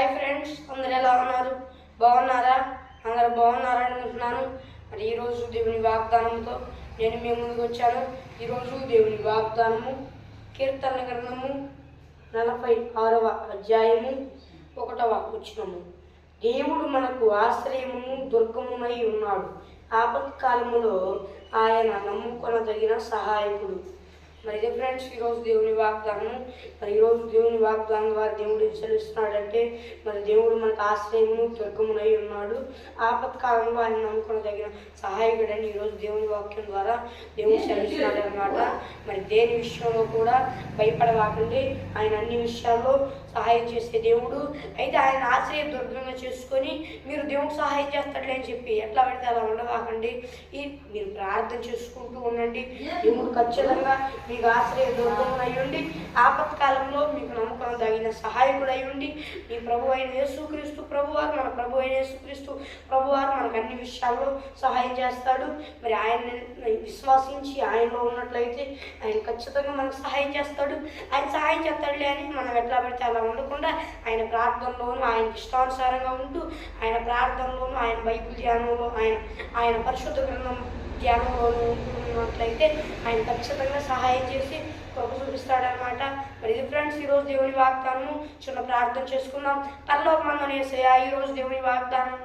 Hi friends అందరు ఎలా ఉన్నారు? బాగున్నారా? అందరు బాగున్నారా అనుకుంటున్నాను మరి ఈరోజు దేవుని వాగ్దానంతో నేను మీ ముందుకు వచ్చాను. ఈరోజు దేవుని వాగ్దానము కీర్తన గ్రంథము నలభై ఆరవ అధ్యాయము ఒకటవ వచ్చినము దేవుడు మనకు ఆశ్రయమును దుర్గమునై ఉన్నాడు. ఆపత్కాలములో ఆయన నమ్ముకొనదగిన సహాయకుడు. మరి ఇదే ఫ్రెండ్స్ ఈరోజు దేవుని వాగ్దానం. మరి ఈరోజు దేవుని వాగ్దానం ద్వారా దేవుడు ఏం మరి దేవుడు మనకు ఆశ్రయము దుర్గమునై ఉన్నాడు. ఆపత్కాలంలో ఆయన నమ్ముకొనదగిన సహాయకుడని ఈరోజు దేవుని వాక్యం ద్వారా దేవుడు చెల్లిస్తున్నాడు అనమాట మరి దేని విషయంలో కూడా భయపడవాకండి. ఆయన అన్ని విషయాల్లో సహాయం చేసే దేవుడు. అయితే ఆయన ఆశ్రయ దుర్గంగా చేసుకొని మీరు దేవుడు సహాయం చేస్తాడులే అని చెప్పి ఎట్లా పడితే అలా ఉండవాకండి. ఈ మీరు ప్రార్థన చేసుకుంటూ ఉండండి. దేవుడు ఖచ్చితంగా మీకు ఆశ్రయ దుర్గం అయ్యుండి ఆపత్కాలంలో మీకు నమ్మకం తగిన సహాయకుడు అయ్యుండి మీ ప్రభు అయిన యేసుక్రీస్తు ప్రభువారు మన ప్రభు అయిన యేసుక్రీస్తు ప్రభువారు మనకు అన్ని విషయాల్లో సహాయం చేస్తాడు. మరి ఆయన విశ్వాసించి ఆయనలో ఉన్నట్లయితే ఆయన ఖచ్చితంగా మనకు సహాయం చేస్తాడు. ఆయన సహాయం చేస్తాడులే అని మనం ఎట్లా పెడితే అలా ఉండకుండా ఆయన ప్రార్థనలోను ఆయన ఇష్టానుసారంగా ఉంటూ ఆయన ప్రార్థనలోను ఆయన బైబిల్ ధ్యానంలో ఆయన ఆయన పరిశుద్ధ గ్రంథం ధ్యానంలోను ఉంటున్నట్లయితే ఆయన ఖచ్చితంగా సహాయం చేసి కృప చూపిస్తాడనమాట మరి ఇది ఫ్రెండ్స్ ఈరోజు దేవుని వాగ్దానము. చిన్న ప్రార్థన చేసుకుందాం. తల్లో మనం వేసేయా ఈరోజు దేవుని వాగ్దానం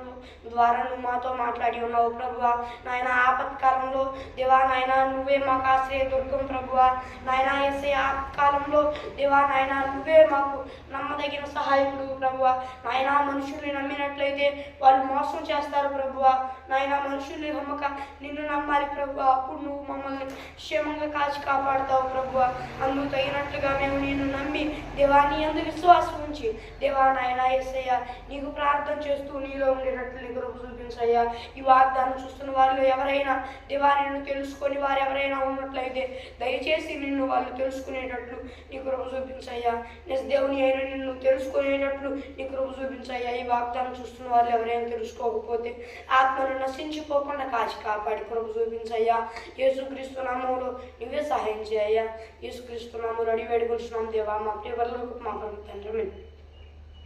ద్వారా నువ్వు మాతో మాట్లాడి ఉన్నావు ప్రభువ. నాయన ఆపత్కాలంలో దేవా నాయన నువ్వే మాకు ఆశ్రయ దుర్గం ప్రభువ. నాయన ఎస్ఐ ఆపత్కాలంలో దేవా నాయన నువ్వే మాకు నమ్మదగిన సహాయకుడు ప్రభువ. నాయన మనుషుల్ని నమ్మినట్లయితే వాళ్ళు మోసం చేస్తారు ప్రభువ. నాయన మనుషుల్ని నమ్మక నిన్ను నమ్మ మరి ప్రభు. అప్పుడు నువ్వు మమ్మల్ని క్షేమంగా కాచి కాపాడుతావు ప్రభు. అందుకు తగినట్లుగా మేము నిన్ను నమ్మి దేవాన్ని నీ అందు విశ్వాసం ఉంచి దేవా నాయన ఏసయ్య నీకు ప్రార్థన చేస్తూ నీలో ఉండేటట్లు నీ కృప చూపించయ్యా. ఈ వాగ్దానం చూస్తున్న వారిలో ఎవరైనా దేవా నిన్ను తెలుసుకొని వారు ఎవరైనా ఉన్నట్లయితే దయచేసి నిన్ను వాళ్ళు తెలుసుకునేటట్లు నీ కృప చూపించయ్యా. నిజ దేవుని అయినా నిన్ను తెలుసుకునేటట్లు నీ కృప చూపించయ్యా. ఈ వాగ్దానం చూస్తున్న వాళ్ళు ఎవరైనా తెలుసుకోకపోతే ఆత్మను నశించిపోకుండా కాచి కాపాడి ప్రభు చూపించయ్యా. యేసుక్రీస్తు నామంలో నువ్వే సహాయం చేయ్యా. యేసుక్రీస్తు నామంలో అడిగి వేడుకుంటున్నాం దేవా మా ప్రియవర్లో మా ప్రభు తండ్రి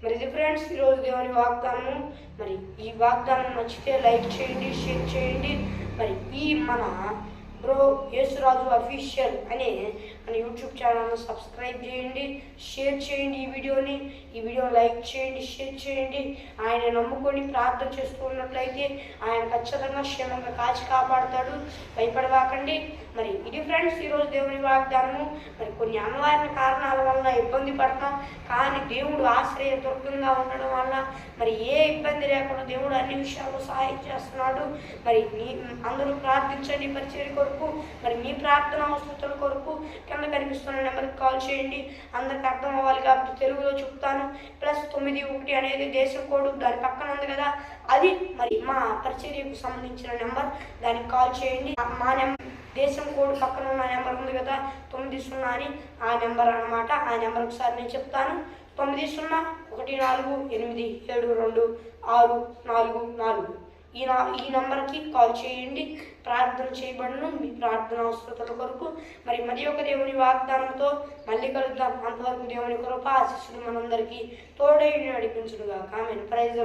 మరి ఇది ఫ్రెండ్స్ ఈరోజు దేవుని వాగ్దానం మరి ఈ వాగ్దానం నచ్చితే లైక్ చేయండి షేర్ చేయండి. మరి ఈ మన బ్రో యేసురాజు అఫీషియల్ అనే మన యూట్యూబ్ ఛానల్ను సబ్స్క్రైబ్ చేయండి షేర్ చేయండి ఈ వీడియోని. ఈ వీడియో లైక్ చేయండి షేర్ చేయండి. ఆయన నమ్ముకొని ప్రార్థన చేస్తూ ఉన్నట్లయితే ఆయన ఖచ్చితంగా క్షేమంగా కాచి కాపాడుతాడు. భయపడవాకండి. మరి ఇది ఫ్రెండ్స్ ఈరోజు దేవుని వాగ్దానము. మరి కొన్ని అనివార్య కారణాల వల్ల ఇబ్బంది పడతాం. కానీ దేవుడు ఆశ్రయ దుర్గంగా ఉండడం వల్ల మరి ఏ ఇబ్బంది లేకుండా దేవుడు అన్ని విషయాల్లో సహాయం చేస్తున్నాడు. మరి అందరూ ప్రార్థించండి పరిచయం కొరకు మరి మీ ప్రార్థన అవసరతల కొరకు కింద కనిపిస్తున్న నెంబర్కి కాల్ చేయండి. అందరికి అర్థం అవ్వాలి కాబట్టి తెలుగులో చెప్తాను. ప్లస్ తొమ్మిది ఒకటి అనేది దేశం కోడ్ దాని పక్కన ఉంది కదా అది మరి మా పరిచర్యకు సంబంధించిన నెంబర్ దానికి కాల్ చేయండి. మా నెంబర్ దేశం కోడ్ పక్కన ఉన్న నెంబర్ ఉంది కదా తొమ్మిది సున్నా అని ఆ నెంబర్ అన్నమాట. ఆ నెంబర్ ఒకసారి నేను చెప్తాను. తొమ్మిది సున్నా ఒకటి నాలుగు ఎనిమిది ఏడు రెండు ఆరు నాలుగు నాలుగు. ఈ నా ఈ నంబర్కి కాల్ చేయండి. ప్రార్థన చేయబడను. మీ ప్రార్థన అవసరతల కొరకు మరి మరి ఒక దేవుని వాగ్దానంతో మళ్ళీ కలుద్దాం. అంతవరకు దేవుని కృప ఆశిస్సులు మనందరికీ తోడై నడిపించుడుగా కామెంట్ ప్రైజ్